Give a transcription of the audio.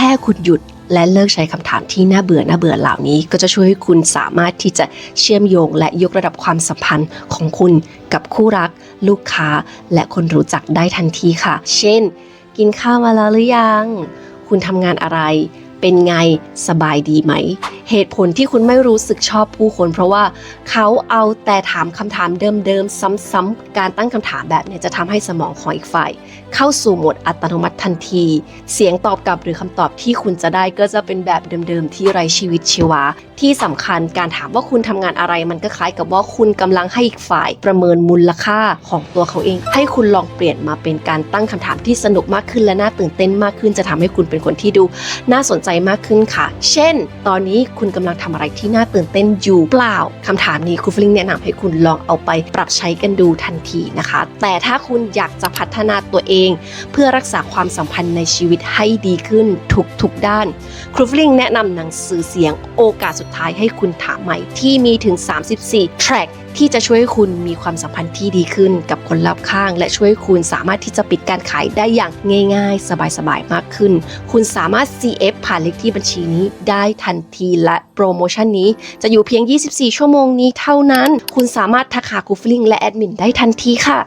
ค่คุณหยุดและเลิกใช้คำถามที่น่าเบื่อน่าเบื่อเหล่านี้ ก็จะช่วยให้คุณสามารถที่จะเชื่อมโยง และยกระดับความสัมพันธ์ของคุณกับคู่รัก ลูกค้า และคนรู้จักได้ทันทีค่ะ เช่น กินข้าวมาแล้วหรือยัง คุณทำงานอะไร เป็นไงสบายดีไหม เหตุผลที่คุณไม่รู้สึกชอบผู้คน เพราะว่าเขาเอาแต่ถามคำถามเดิมๆ ซ้ำๆ การตั้งคำถามแบบเนี้จะทำให้สมองของอีกฝ่าย เข้าสู่โหมดอัตโนมัติทันที เสียงตอบกลับหรือคำตอบที่คุณจะได้ก็จะเป็นแบบเดิมๆ ที่ไร้ชีวิตชีวา ที่สำคัญการถามว่าคุณทำงานอะไร มันก็คล้ายกับว่าคุณกำลังให้อีกฝ่าย ประเมินมูลค่าของตัวเขาเอง ให้คุณลองเปลี่ยนมาเป็นการตั้งคำถามที่สนุกมากขึ้นและน่าตื่นเต้นมากขึ้น จะทำให้คุณเป็นคนที่ดู น่าสนใจมากขึ้นค่ะ เช่น ตอนนี้คุณกำลังทำอะไรที่น่าตื่นเต้นอยู่เปล่าคำถามนี้ครูฟลิงแนะนำให้คุณลองเอาไปปรับใช้กันดูทันทีนะคะ แต่ถ้าคุณอยากจะพัฒนาตัวเอง เพื่อรักษาความสัมพันธ์ในชีวิตให้ดีขึ้นทุกๆด้าน ครูฟลิงแนะนำหนังสือเสียงโอกาสสุดท้ายให้คุณถามใหม่ที่มีถึง 34 track ที่จะช่วยคุณมีความสัมพันธ์ที่ดีขึ้นกับคนรอบข้าง และช่วยคุณสามารถที่จะปิดการขายได้อย่างง่ายๆ สบายๆ มากขึ้น คุณสามารถ CF ผ่านเลขที่บัญชีนี้ได้ทันทีและโปรโมชั่นนี้จะอยู่เพียง 24 ชั่วโมงนี้เท่านั้น คุณสามารถทักหาคูฟลิงและแอดมินได้ทันทีค่ะ